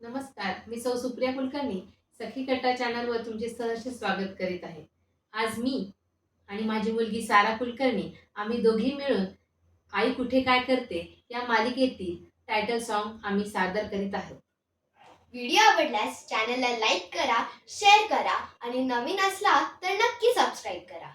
नमस्कार मी सौ सुप्रिया कुलकर्णी सखी कट्टा चॅनलवर तुमचे सहर्ष स्वागत करीत आहे. आज मी आणि माझी मुलगी सारा कुलकर्णी आम्ही दोघी मिळून आई कुठे काय करते या मालिकेतील टायटल सॉन्ग आम्ही सादर करीत आहोत. व्हिडिओ आवडल्यास चॅनलला लाईक करा शेअर करा आणि नवीन असला तर नक्की सबस्क्राईब करा.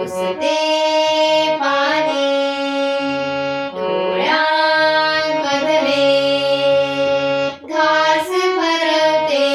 पुसते पाणी डोळ्यांमधले घास भरवते